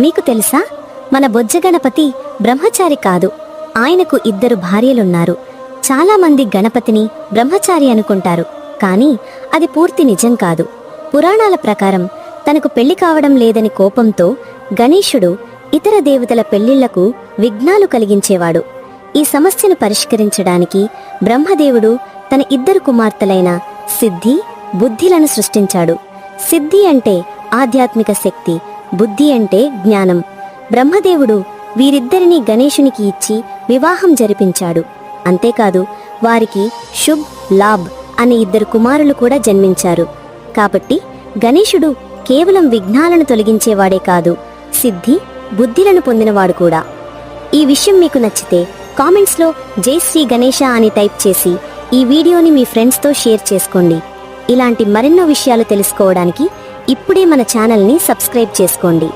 మీకు తెలుసా? మన బొజ్జ గణపతి బ్రహ్మచారి కాదు. ఆయనకు ఇద్దరు భార్యలున్నారు. చాలామంది గణపతిని బ్రహ్మచారి అనుకుంటారు. కానీ అది పూర్తి నిజం కాదు. పురాణాల ప్రకారం తనకు పెళ్ళి కావడం లేదని కోపంతో గణేశుడు ఇతర దేవతల పెళ్ళిళ్ళకు విఘ్నాలు కలిగించేవాడు. ఈ సమస్యను పరిష్కరించడానికి బ్రహ్మదేవుడు తన ఇద్దరు కుమార్తెలైన సిద్ధి బుద్ధిలను సృష్టించాడు. సిద్ధి అంటే ఆధ్యాత్మిక శక్తి. బుద్ధి అంటే జ్ఞానం. బ్రహ్మదేవుడు వీరిద్దరిని గణేశునికి ఇచ్చి వివాహం జరిపించాడు. అంతేకాదు వారికి శుభ్ లాభ్ అనే ఇద్దరు కుమారులు కూడా జన్మించారు. కాబట్టి గణేశుడు కేవలం విఘ్నాలను తొలగించేవాడే కాదు సిద్ధి బుద్ధిలను పొందినవాడు కూడా. ఈ విషయం మీకు నచ్చితే కామెంట్స్లో జై శ్రీ గణేష అని టైప్ చేసి ఈ వీడియోని మీ ఫ్రెండ్స్తో షేర్ చేసుకోండి. ఇలాంటి మరెన్నో విషయాలు తెలుసుకోవడానికి ఇప్పుడే మన ఛానల్ని సబ్స్క్రైబ్ చేసుకోండి.